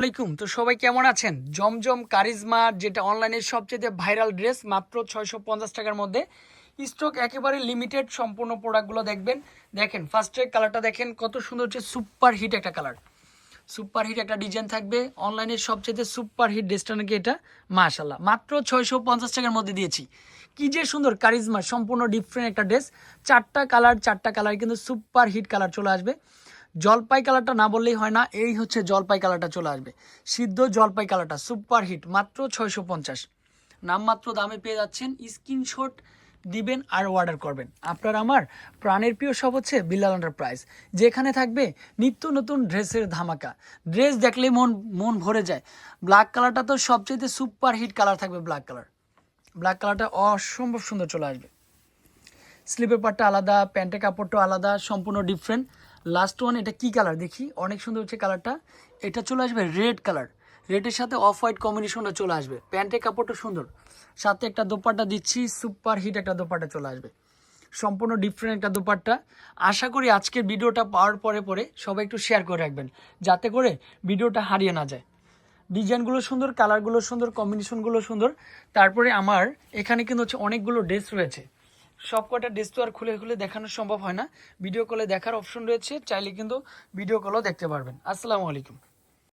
আলাইকুম তো সবাই কেমন আছেন? জমজম কারিজমা, যেটা অনলাইনের সবচেয়ে ভাইরাল ড্রেস মাত্র ছয়শো পঞ্চাশ টাকার মধ্যে। স্টক একেবারে লিমিটেড সম্পূর্ণ প্রোডাক্টগুলো দেখবেন। দেখেন ফার্স্টের কালারটা দেখেন, কত সুন্দর হচ্ছে সুপার হিট একটা কালার সুপার হিট একটা ডিজাইন থাকবে। অনলাইনের সবচেয়ে সুপার হিট ড্রেসটা নাকি এটা? মাশাল্লাহ মাত্র ছয়শো পঞ্চাশ টাকার মধ্যে দিয়েছি। কি যে সুন্দর কারিজমা, সম্পূর্ণ ডিফারেন্ট একটা ড্রেস চারটা কালার চারটা কালার কিন্তু সুপার হিট কালার চলে আসবে। জলপাই কালারটা না বললেই হয় না, এই হচ্ছে জলপাই কালারটা চলে আসবে। সিদ্ধ জলপাই কালারটা, সুপার হিট, মাত্র ছয়শো পঞ্চাশ। নামমাত্র দামে পেয়ে যাচ্ছেন, স্ক্রিনশট দিবেন আর অর্ডার করবেন। আপনার আমার প্রাণের প্রিয় সব হচ্ছে বিল্লাল এন্টারপ্রাইজ যেখানে থাকবে নিত্য নতুন ড্রেসের ধামাকা। ড্রেস দেখলে মন মন ভরে যায়। ব্ল্যাক কালারটা তো সবচেয়ে সুপার হিট কালার থাকবে ব্ল্যাক কালার। ব্ল্যাক কালারটা অসম্ভব সুন্দর চলে আসবে। স্লিপের পাটটা আলাদা, প্যান্টের কাপড়টা আলাদা, সম্পূর্ণ ডিফারেন্ট লাস্ট ওয়ান এটা কি কালার দেখি, অনেক সুন্দর হচ্ছে কালারটা এটা চলে আসবে রেড কালার রেডের সাথে অফ হোয়াইট কম্বিনেশনটা চলে আসবে। প্যান্টের কাপড়টা সুন্দর। সাথে একটা দোপাট্টা দিচ্ছি সুপার হিট একটা দোপাট্টা চলে আসবে। সম্পূর্ণ ডিফারেন্ট একটা দোপাট্টা। আশা করি আজকের ভিডিওটা পাওয়ার পরে পরে সবাই একটু শেয়ার করে রাখবেন, যাতে করে ভিডিওটা হারিয়ে না যায়। ডিজাইনগুলো সুন্দর কালারগুলো সুন্দর কম্বিনেশনগুলো সুন্দর। তারপরে আমার, এখানে কিন্তু হচ্ছে অনেকগুলো ড্রেস রয়েছে। সব কটা ডেস্ক তো আর খুলে খুলে দেখানো সম্ভব হয় না। ভিডিও কলে দেখার অপশন রয়েছে, চাইলে কিন্তু ভিডিও কলও দেখতে পারবেন। আসসালামু আলাইকুম।